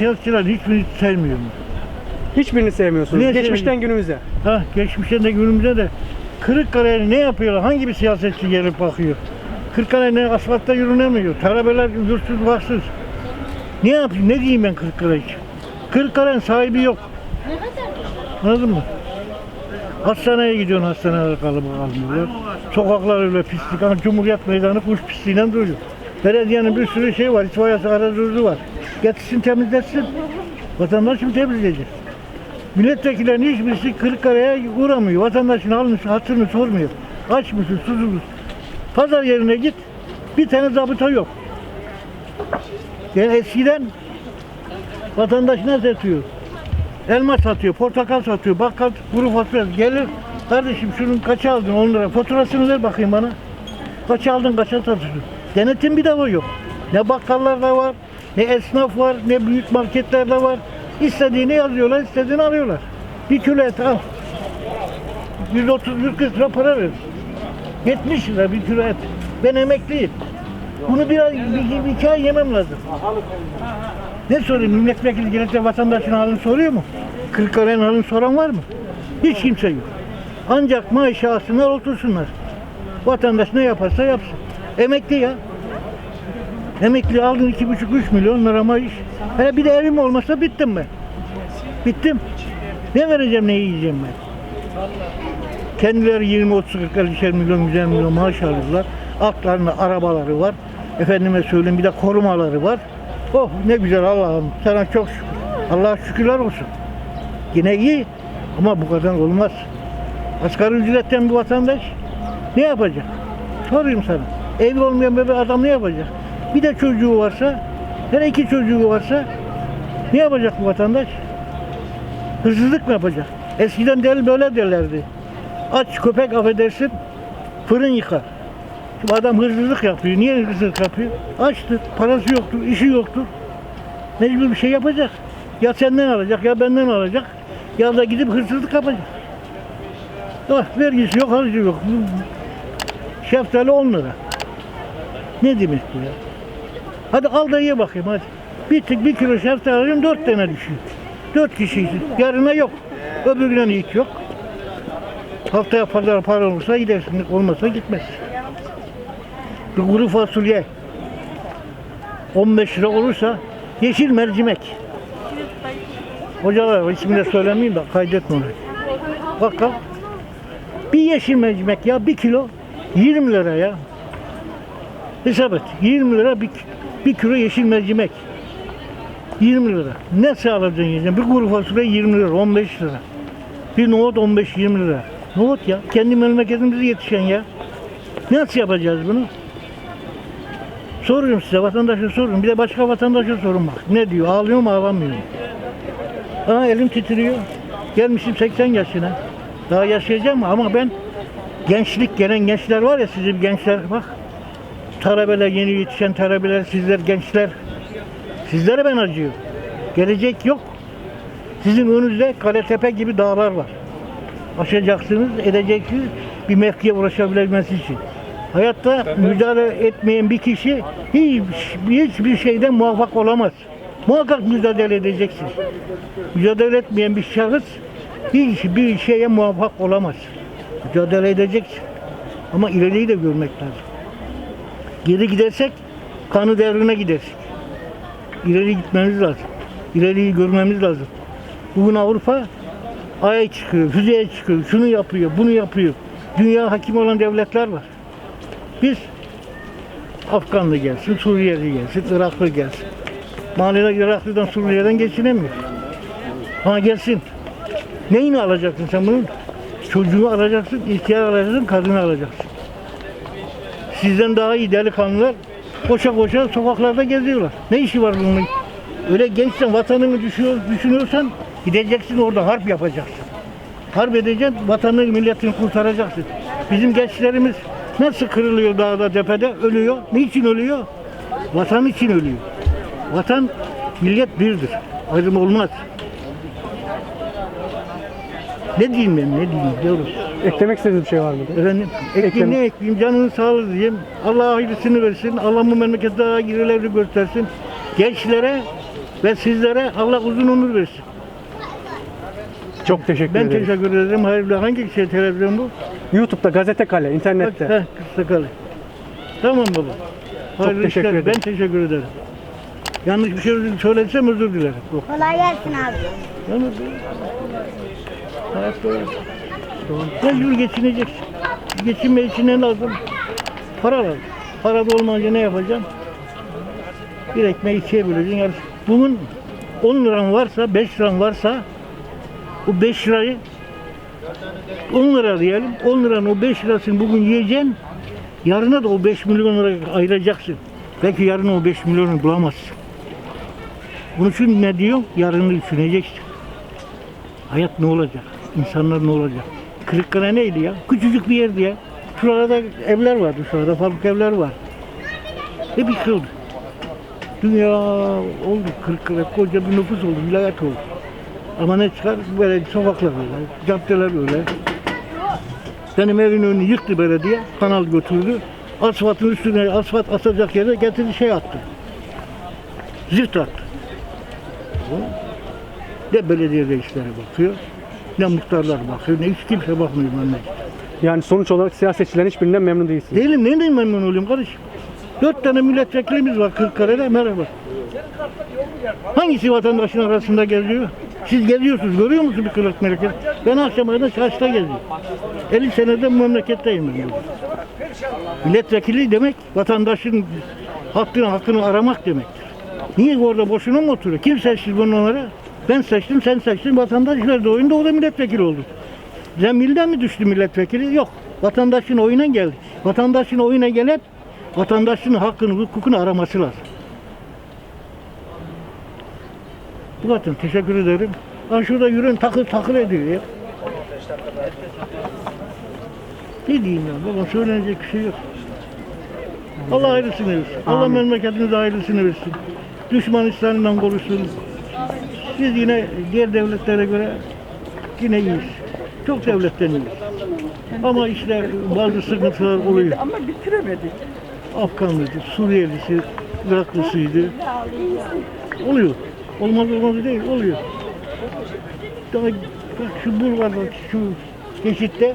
Siyasetçiler hiçbirini sevmiyorum. Hiçbirini sevmiyorsunuz. Niye Geçmişten sevmiyorum? günümüze. Ha geçmişte de günümüzde de Kırıkkale'ye ne yapıyorlar? Hangi bir siyasetçi gelip bakıyor? Kırıkkale ne asfaltta yürünemiyor. Talebeler yurtsuz baksız. Ne yapayım? Ne diyeyim ben Kırıkkale için? Kırıkkale'nin sahibi yok. Anladın mı? Hastaneye gidiyorsun hastanede kalıp kalmıyorlar. Sokaklar öyle pislik. Cumhuriyet Meydanı kuş pisliğinden duruyor. Belediyenin bir sürü şey var. İtfaiyesi arazörü var. Getirsin temizletsin. Vatandaş mı temizleyecek? Milletvekillerinin hiçbirisi Kırıkkale'ye uğramıyor. Vatandaşın halini, hatırını sormuyor. Aç mısın, susuz musun? Pazar yerine git, bir tane zabıta yok. Yani eskiden vatandaş ne satıyor? Elma satıyor, portakal satıyor, bakkal kuru fasulye gelir. Kardeşim şunun kaça aldın 10 lira, faturasını ver bakayım bana. Kaça aldın, kaça satıyorsun? Denetim bir defa yok. Ne bakkallarda var, ne esnaf var, ne büyük marketlerde var. İstediğini yazıyorlar, istediğini alıyorlar. Bir kilo et al. 130 140 lira para ver. 70 lira bir kilo et. Ben emekliyim. Bunu bir, ay, bir, bir iki ay yemem lazım. Ne sorayım? Milletvekili gelip de vatandaşın halini soruyor mu? Kırıkkale'nin halini soran var mı? Hiç kimse yok. Ancak maaşı alsınlar otursunlar. Vatandaş ne yaparsa yapsın. Emekli ya. Emekli aldın iki buçuk üç milyon lira maaş. Hele bir de evim olmasa bittim ben. Bittim. Ne vereceğim ne yiyeceğim ben? Kendileri 20 30 40 50 milyon 100 milyon maaş alıyorlar. Altlarında arabaları var. Efendime söyleyeyim bir de korumaları var. Oh ne güzel Allah'ım sana çok şükür. Allah'a şükürler olsun. Yine iyi ama bu kadar olmaz. Asgari ücretten bir vatandaş ne yapacak? Sorayım sana. Evi olmayan bir adam ne yapacak? Bir de çocuğu varsa, hele iki çocuğu varsa ne yapacak bu vatandaş? Hırsızlık mı yapacak? Eskiden del böyle derlerdi. Aç köpek affedersin, fırın yıkar. Şimdi adam hırsızlık yapıyor. Niye hırsızlık yapıyor? Açtır, parası yoktur, işi yoktur. Mecbur bir şey yapacak. Ya senden alacak ya benden alacak. Ya da gidip hırsızlık yapacak. Ah, vergisi yok, harcı yok. Şeftali 10 lira. Ne demek bu ya? Hadi al da ye bakayım hadi. Bir tık bir kilo şeftali alayım dört tane düşüyor. Dört kişiyiz. Yarına yok. Öbür güne hiç yok. Haftaya pazar para olursa gidersin. Olmasa gitmez. Bir kuru fasulye 15 lira olursa yeşil mercimek. Hocalar ismini de söylemeyeyim de kaydetme. Bak bak. Bir yeşil mercimek ya bir kilo 20 lira ya. Hesap et. 20 lira bir, bir kilo yeşil mercimek. 20 lira. Ne sağlayacaksın yiyeceksin? Bir kuru fasulye 20 lira, 15 lira. Bir nohut 15-20 lira. Nohut ya. Kendi memleketimizde yetişen ya. Nasıl yapacağız bunu? Soruyorum size, vatandaşa sorun. Bir de başka vatandaşa sorun bak. Ne diyor? Ağlıyor mu, ağlamıyor mu? Aa elim titriyor. Gelmişim 80 yaşına. Daha yaşayacağım ama ben gençlik gelen gençler var ya sizin gençler bak. Talebeler, yeni yetişen talebeler, sizler gençler. Sizlere ben acıyorum. Gelecek yok. Sizin önünüzde Kaletepe gibi dağlar var. Aşacaksınız, edeceksiniz bir mevkiye ulaşabilmesi için. Hayatta müdahale etmeyen bir kişi hiç, hiçbir şeyden muvaffak olamaz. Muhakkak mücadele edeceksin. Mücadele etmeyen bir şahıs hiçbir şeye muvaffak olamaz. Mücadele edeceksin. Ama ileriyi de görmek lazım. Geri gidersek kanı devrine gidersek. İleri gitmemiz lazım. İleriyi görmemiz lazım. Bugün Avrupa Ay'a çıkıyor, füzeye çıkıyor, şunu yapıyor, bunu yapıyor. Dünya hakim olan devletler var. Biz Afganlı gelsin, Suriyeli gelsin, Iraklı gelsin. Mahallede Iraklı'dan, Suriye'den geçinemiyor. Ha gelsin. Neyini alacaksın sen bunun? Çocuğu alacaksın, ihtiyar alacaksın, kadını alacaksın. Sizden daha iyi delikanlılar koşa koşa sokaklarda geziyorlar. Ne işi var bunun? Öyle gençsen vatanını düşüyor, düşünüyorsan gideceksin orada harp yapacaksın. Harp edeceksin, vatanını, milletini kurtaracaksın. Bizim gençlerimiz nasıl kırılıyor dağda, tepede? Ölüyor. Niçin ölüyor? Vatan için ölüyor. Vatan, millet birdir. Ayrım olmaz. Ne diyeyim ben, ne diyeyim diyoruz. Eklemek istediğiniz bir şey var mıdır? Efendim, ekleyeyim ne ekleyeyim, canını sağlığı diyeyim. Allah hayırlısını versin, Allah bu memlekete daha girileri göstersin. Gençlere Ve sizlere Allah uzun ömür versin. Çok teşekkür Ben ederim. teşekkür ederim. Hayırlı hangi şey televizyon bu? YouTube'da Gazete Kale, Bak, internette. heh, Kıstakalı. Tamam baba. Hayırlı teşekkür işler. ederim. Ben teşekkür ederim. Yanlış bir şey söylesem özür dilerim. Yok. Kolay gelsin abi. Yalnız hayat böyle. Mecbur geçineceksin. Geçinme için ne lazım? Para lazım. Para da olmayınca ne yapacaksın? Bir ekmeği ikiye böleceksin. Yani bunun 10 liran varsa, 5 liran varsa o 5 lirayı 10 lira diyelim. 10 liranın o 5 lirasını bugün yiyeceksin. Yarına da o 5 milyon lira ayıracaksın. Belki yarın o 5 milyonu bulamazsın. Bunun için ne diyor? Yarını düşüneceksin. Hayat ne olacak? İnsanlar ne olacak? Kırıkkale neydi ya? Küçücük bir yerdi ya. Şurada evler vardı, şurada fabrika evler var. Hep yıkıldı. Dünya oldu, Kırıkkale koca bir nüfus oldu, vilayet oldu. Ama ne çıkar? Böyle sokaklar öyle, caddeler öyle. Benim evin önünü yıktı belediye, kanal götürdü. Asfaltın üstüne asfalt asacak yere getirdi şey attı. Zift attı. Ne belediye reisleri bakıyor, ne muhtarlar bakıyor, ne hiç kimse bakmıyor memlekete. Yani sonuç olarak siyasetçilerin hiçbirinden memnun değilsiniz. Değilim, neyden memnun olayım kardeşim? Dört tane milletvekilimiz var Kırıkkale'de, merhaba. Hangisi vatandaşın arasında geziyor? Siz geziyorsunuz, görüyor musunuz bir kırık memleket? Ben akşama kadar çarşıda geziyorum. 50 senedir bu memleketteyim ben. Milletvekili demek, vatandaşın hakkını, hakkını aramak demektir. Niye orada boşuna mı oturuyor? Kim bunu onlara? Ben seçtim, sen seçtin, vatandaş verdi oyunda, o da milletvekili oldu. Zembilden mi düştü milletvekili? Yok. Vatandaşın oyuna geldi. Vatandaşın oyuna gelip vatandaşın hakkını, hukukunu araması lazım. Bu kadar. Teşekkür ederim. Ha şurada yürüyen takır takır ediyor ya. Ne diyeyim ya baba söylenecek bir şey yok. Allah hayırlısını versin. Allah Amin. memleketimize hayırlısını versin. Düşman İslam'dan korusun. Biz yine diğer devletlere göre yine iyiyiz. Çok devletten iyiyiz. Ama işte bazı sıkıntılar oluyor. Ama bitiremedik. Afganlıydı, Suriyelisi, Iraklısıydı. Oluyor. Olmaz olmaz değil, oluyor. Daha bak şu bulvarda, şu geçitte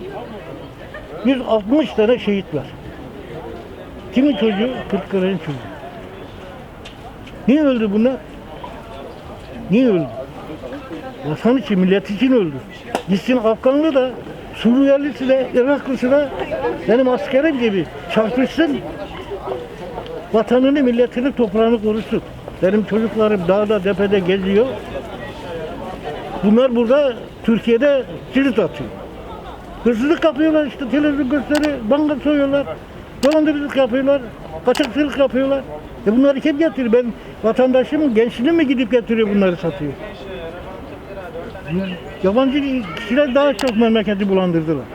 160 tane şehit var. Kimin çocuğu? Kırklareli'nin çocuğu. Niye öldü bunlar? Niye öldü? Vatan için, millet için öldü. Gitsin Afganlı da, Suriyelisi de, Iraklısı da benim askerim gibi çarpışsın. Vatanını, milletini, toprağını korusun. Benim çocuklarım dağda, tepede geziyor. Bunlar burada Türkiye'de cirit atıyor. Hırsızlık yapıyorlar işte televizyon gösteri, banka soyuyorlar, dolandırıcılık yapıyorlar, kaçakçılık yapıyorlar. E bunları kim getiriyor? Ben vatandaşım, gençliğim mi gidip getiriyor bunları satıyor? Yabancı kişiler daha çok memleketi bulandırdılar.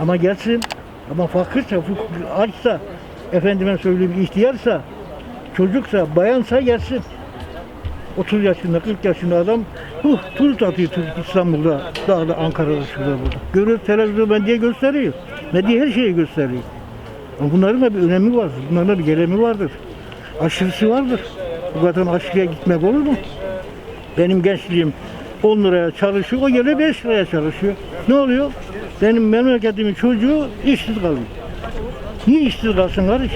Ama gelsin, ama fakirse, açsa, efendime söyleyeyim ihtiyarsa, çocuksa, bayansa gelsin. 30 yaşında, 40 yaşında adam huh, turist atıyor Türk İstanbul'da, dağda, Ankara'da, şurada burada. Görüyor televizyon ben diye gösteriyor. Ne diye her şeyi gösteriyor. Ama bunların da bir önemi var. Bunların da bir gelemi vardır. Aşırısı vardır. Bu kadar aşırıya gitmek olur mu? Benim gençliğim 10 liraya çalışıyor, o geliyor 5 liraya çalışıyor. Ne oluyor? Benim memleketimin çocuğu işsiz kalıyor. Niye işsiz kalsın kardeş?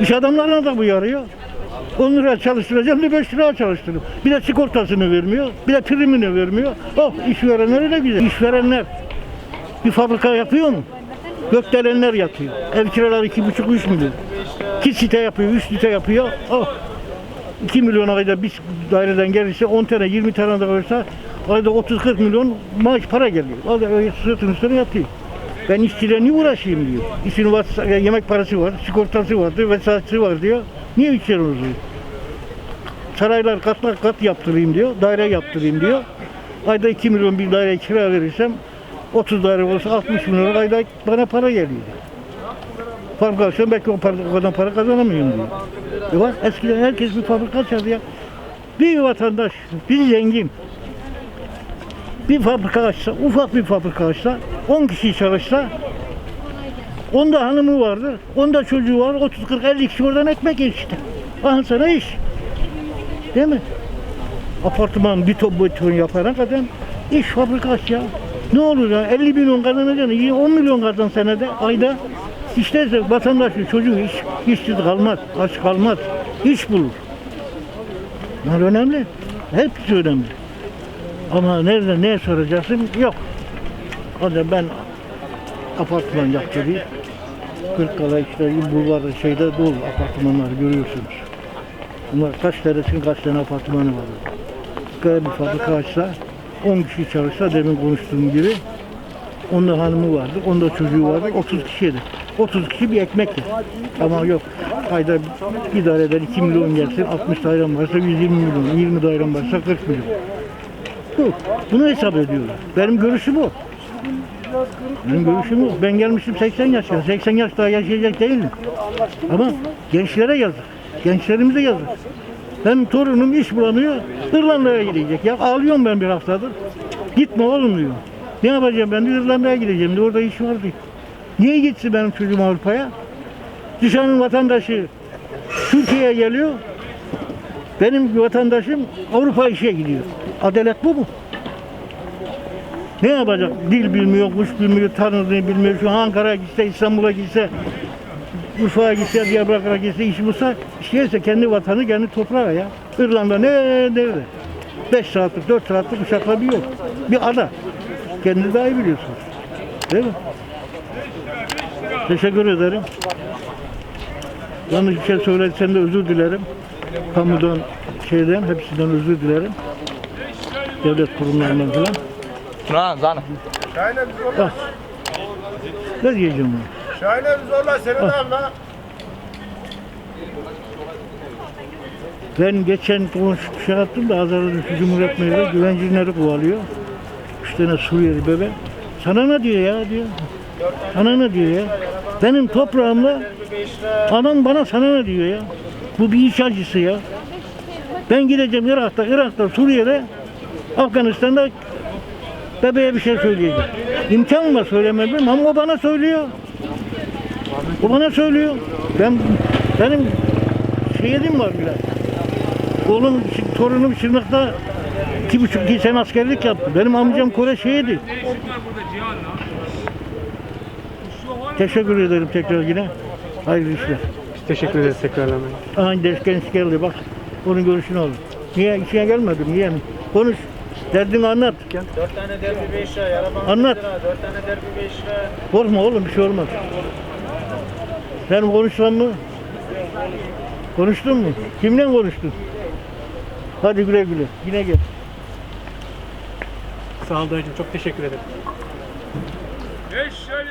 İş adamlarına da bu yarıyor. 10 liraya çalıştıracağım bir 5 liraya çalıştırıyor. Bir de sigortasını vermiyor, bir de primini vermiyor. Oh işverenler öyle güzel. İşverenler bir fabrika yapıyor mu? Gökdelenler yapıyor. Ev kiraları 2,5-3 milyon. İki site yapıyor, 3 site yapıyor. Oh 2 milyon ayda bir daireden gelirse 10 tane 20 tane de olursa ayda 30-40 milyon maaş para geliyor. O da sırtın üstüne yatıyor. Ben işçiyle niye uğraşayım diyor. İşin var, yemek parası var, sigortası vardır, vesairesi var diyor. Niye işçiyle uğraşayım? Saraylar katlar kat yaptırayım diyor, daire yaptırayım diyor. Ayda 2 milyon bir daire kira verirsem 30 daire olsa 60 milyon ayda bana para geliyor. Fabrika açsam belki o, kadar para kazanamıyorum diyor. E var eskiden herkes bir fabrika açardı ya. Bir vatandaş, bir zengin bir fabrika açsa, ufak bir fabrika açsa, 10 kişi çalışsa, onda hanımı vardır, onda çocuğu var, 30, 40, 50 kişi oradan ekmek yer işte. Aha sana iş. Değil mi? Apartman bir top beton yapana kadar iş fabrikası ya. Ne olur ya 50 milyon kazanacaksın, iyi 10 milyon kazan senede, ayda. İşte vatandaşın çocuğu iş, işsiz kalmaz, aç kalmaz, iş bulur. Bunlar önemli. Hepsi önemli. Ama nerede ne soracaksın yok. O da ben apartman yaptırayım. Kırıkkala işte bulvarda şeyde dolu apartmanlar görüyorsunuz. Bunlar kaç tanesinin kaç tane apartmanı var. Kaya bir fabrika açsa 10 kişi çalışsa demin konuştuğum gibi onda hanımı vardı, onda çocuğu vardı, 30 kişiydi. 30 kişi bir ekmek yer. Ama yok. Ayda bir daireden 2 milyon gelsin, 60 dairem varsa 120 milyon, 20 dairem varsa 40 milyon. Bu. Bunu hesap ediyorlar. Benim görüşüm o. Benim görüşüm o. Ben gelmişim 80 yaşına. 80 yaş daha yaşayacak değilim. Ama gençlere yazık. Gençlerimize yazık. Benim torunum iş bulamıyor. İrlanda'ya gidecek. Ya ağlıyorum ben bir haftadır. Gitme oğlum diyor. Ne yapacağım ben de İrlanda'ya gideceğim diyor. Orada iş var diyor. Niye gitsin benim çocuğum Avrupa'ya? Dışarının vatandaşı Türkiye'ye geliyor. Benim vatandaşım Avrupa işe gidiyor. Adalet bu mu? Ne yapacak? Dil bilmiyor, kuş bilmiyor, tanrını bilmiyor. Şu Ankara'ya gitse, İstanbul'a gitse, Urfa'ya gitse, Diyarbakır'a gitse, iş bulsa, işleyse kendi vatanı, kendi toprağı ya. İrlanda ne nerede? 5 saatlik, 4 saatlik uçakla bir yol. Bir ada. Kendi daha iyi biliyorsunuz. Değil mi? Teşekkür ederim. Yanlış bir şey söylediysem de özür dilerim. Kamudan, şeyden, hepsinden özür dilerim. Devlet kurumlarından falan. Bir zorla. Bak. Ne diyeceğim ben? Şahin'e bir zorla. Seni de anla. Ben geçen şey yaptım da şu Cumhuriyet Meclisi güvencileri kovalıyor. Üç tane Suriyeli bebe. Sana ne diyor ya diyor. Sana ne diyor ya. Benim toprağımda adam bana sana ne diyor ya. Bu bir iç acısı ya. Ben gideceğim Irak'ta, Irak'ta, Suriye'de, Afganistan'da bebeğe bir şey söyleyeceğim. İmkan var söylemedim ama o bana söylüyor. O bana söylüyor. Ben benim şeyim var biraz. Oğlum, torunum Şırnak'ta iki buçuk iki sene askerlik yaptı. Benim amcam Kore şeydi. Teşekkür ederim tekrar yine. Hayırlı işler. Biz teşekkür ederiz tekrardan. Aha genç geldi bak. Onun görüşünü alın. Niye işine gelmedin? Niye mi? Konuş. Derdini anlat. Dört tane derbi 5 lira. Anlat. Dört tane derbi 5 lira. Korkma oğlum bir şey olmaz. Sen konuştun mı? Konuştun mu? Kimle konuştun? Hadi güle güle. Yine gel. Sağ ol dayıcım çok teşekkür ederim. Şöyle